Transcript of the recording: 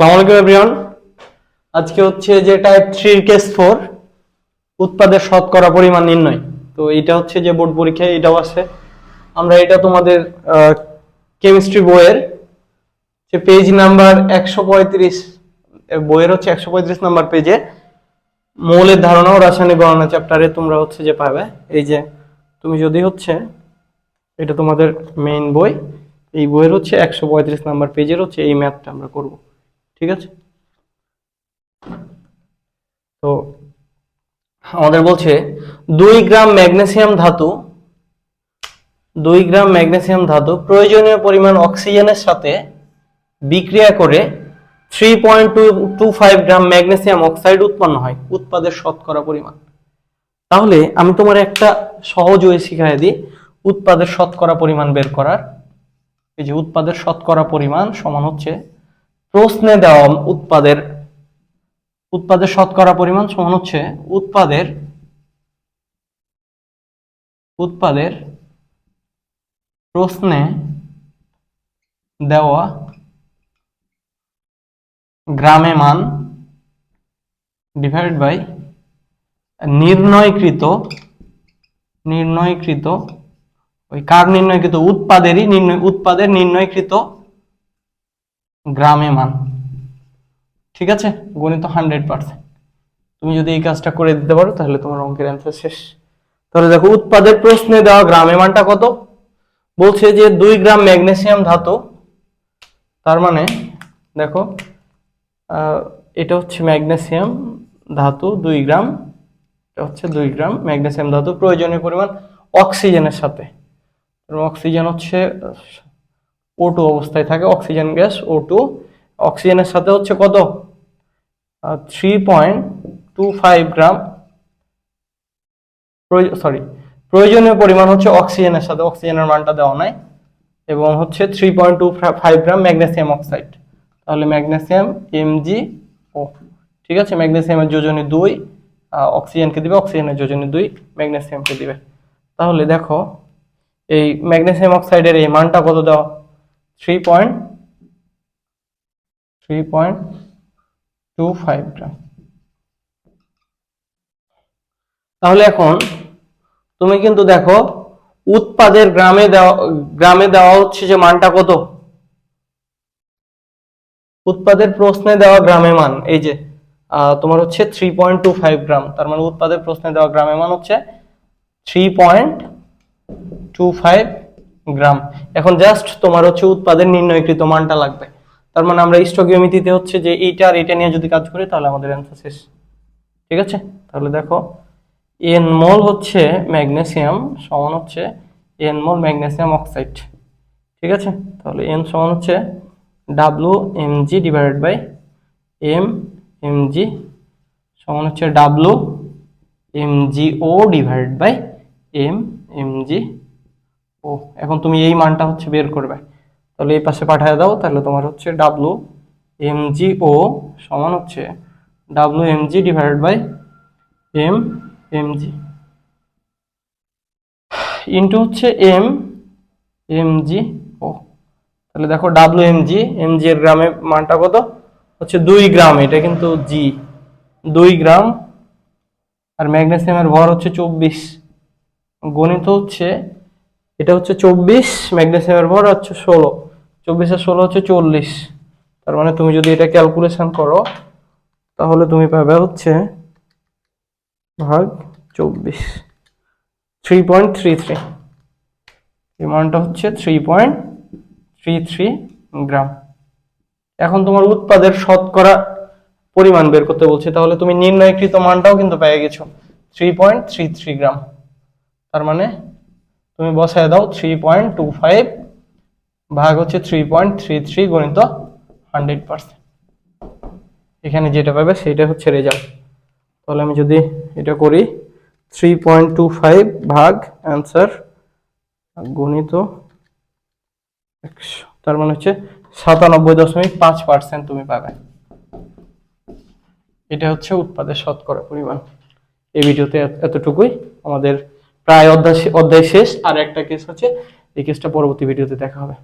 আলাইকুম এভরিওয়ান আজকে হচ্ছে যে টাইপ থ্রির কেস ফোর উৎপাদের শতকরা পরিমাণ নির্ণয়। তো এটা হচ্ছে যে বোর্ড পরীক্ষায় এটাও আছে। আমরা এটা তোমাদের কেমিস্ট্রি বইয়ের যে পেজ নাম্বার একশো পঁয়ত্রিশ বইয়ের হচ্ছে একশো পঁয়ত্রিশ নাম্বার পেজে মৌলের ধারণা ও রাসায়নিক গণনা চ্যাপ্টারে তোমরা হচ্ছে যে পাবে। এই যে তুমি যদি হচ্ছে, এটা তোমাদের মেইন বই, এই বইয়ের হচ্ছে একশো পঁয়ত্রিশ নাম্বার পেজের হচ্ছে এই ম্যাথটা আমরা করব। ঠিক আছে? তো আমাদের বলছে, দুই গ্রাম ম্যাগনেসিয়াম ধাতু, দুই গ্রাম ম্যাগনেসিয়াম ধাতু প্রয়োজনীয় পরিমাণ অক্সিজেনের সাথে বিক্রিয়া করে three point two two five gram magnesium oxide উৎপন্ন হয় উৎপাদের শতকরা পরিমাণ। তাহলে আমি তোমার একটা সহজ ওয়ে শিখাই দিই উৎপাদের শতকরা পরিমাণ বের করার। এই যে উৎপাদের শতকরা পরিমাণ সমান হচ্ছে প্রশ্নে দেওয়া উৎপাদের উৎপাদের শতকরা পরিমাণ সমান হচ্ছে উৎপাদের উৎপাদের প্রশ্নে দেওয়া গ্রামে মান ডিভাইড বাই নির্ণয়কৃত নির্ণয়কৃত, ওই কার নির্ণয়কৃত? উৎপাদেরই নির্ণয়, উৎপাদের নির্ণয়কৃত গ্রামে মান। ঠিক আছে? গণিত হান্ড্রেড পার্সেন্ট। তুমি যদি এই কাজটা করে দিতে পারো, তাহলে তোমার অঙ্কের অ্যান্সার শেষ। তাহলে দেখো, উৎপাদের প্রশ্নে দেওয়া গ্রামে মানটা কত? বলছে যে দুই গ্রাম ম্যাগনেসিয়াম ধাতু। তার মানে দেখো এটা হচ্ছে ম্যাগনেসিয়াম ধাতু দুই গ্রাম। এটা হচ্ছে দুই গ্রাম ম্যাগনেসিয়াম ধাতু। প্রয়োজনীয় পরিমাণ অক্সিজেনের সাথে। অক্সিজেন হচ্ছে ও টু অবস্থায় থাকে অক্সিজেন গ্যাস ও টু অক্সিজেনের সাথে হচ্ছে কত? Three point two five gram sorry প্রয়োজনীয় পরিমাণ হচ্ছে অক্সিজেনের সাথে অক্সিজেনের মানটা দেওয়া নাই। এবং হচ্ছে three point two five gram magnesium oxide তাহলে ম্যাগনেসিয়াম এমজি ও ঠিক আছে? ম্যাগনেসিয়ামের যোজনী দুই অক্সিজেনকে দিবে অক্সিজেনের যোজনী দুই ম্যাগনেসিয়ামকে দিবে। তাহলে দেখো, এই ম্যাগনেসিয়াম অক্সাইডের এই মানটা কত দেওয়া? Three point three point two five gram তাহলে এখন তুমি কিন্তু দেখো উৎপাদের গ্রামে দেওয়া গ্রামে দেওয়া হচ্ছে যে মানটা কত? উৎপাদের প্রশ্নে দেওয়া গ্রামে মান, এই যে তোমার হচ্ছে three point two five gram তার মানে উৎপাদের প্রশ্নে দেওয়া গ্রামে মান হচ্ছে three point two five gram. এখন জাস্ট তোমার হচ্ছে উৎপাদের নির্ণয়কৃত মানটা লাগবে। তার মানে আমরা স্টকিওমিতিতে হচ্ছে যে এইটা আর এটা নিয়ে যদি কাজ করি, তাহলে আমাদের অ্যান্সার শেষ। ঠিক আছে? তাহলে দেখো এন মোল হচ্ছে ম্যাগনেসিয়াম সমান হচ্ছে এন মোল ম্যাগনেসিয়াম অক্সাইড। ঠিক আছে? তাহলে এন সমান হচ্ছে W M G divided by M M G সমান হচ্ছে W M G O divided by M M G O এখন তুমি এই মানটা হচ্ছে বের করবে। তাহলে এই পাশে পাঠিয়ে দাও, তাহলে তোমার হচ্ছে ডাব্লু এম জি ও সমান হচ্ছে W M G divided by M M G into হচ্ছে এম এম জি ও। তাহলে দেখো W M G M G এর গ্রামে মানটা কত? হচ্ছে দুই গ্রাম, এটা কিন্তু জি দুই গ্রাম আর ম্যাগনেসিয়ামের ভর হচ্ছে চব্বিশ। গণিত হচ্ছে এটা হচ্ছে চব্বিশ, ম্যাগনেসিয়ামের ভর হচ্ছে ষোলো। চব্বিশ আর ষোলো হচ্ছে চল্লিশ। তার মানে তুমি যদি এটা ক্যালকুলেশন করো, তাহলে তুমি পাবে হচ্ছে ভাগ চব্বিশ। থ্রি পয়েন্ট থ্রি থ্রি এই মানটা হচ্ছে three point three three gram. এখন তোমার উৎপাদের শতকরা পরিমাণ বের করতে বলছে, তাহলে তুমি নির্ণয়কৃত মানটাও কিন্তু পেয়ে গেছো। Three point three three gram. তার মানে তুমি বসায় দাও থ্রি পয়েন্ট টু ফাইভ ভাগ হচ্ছে থ্রি পয়েন্ট থ্রি থ্রি গণিত হান্ড্রেড পার্সেন্ট এখানে যেটা পাবে সেটা হচ্ছে রেজাল্ট তাহলে আমি যদি এটা করি থ্রি পয়েন্ট টু ফাইভ ভাগ অ্যান্সার গণিত একশো, তার মানে হচ্ছে সাতানব্বই দশমিক পাঁচ পার্সেন্ট তুমি পাবে। এটা হচ্ছে উৎপাদের শতকরা পরিমাণ। এই ভিডিওতে এতটুকুই। আমাদের প্রায় অধ্যায় অধ্যায় শেষ। আর একটা কেস হচ্ছে এই কেসটা পরবর্তী ভিডিওতে দেখা হবে।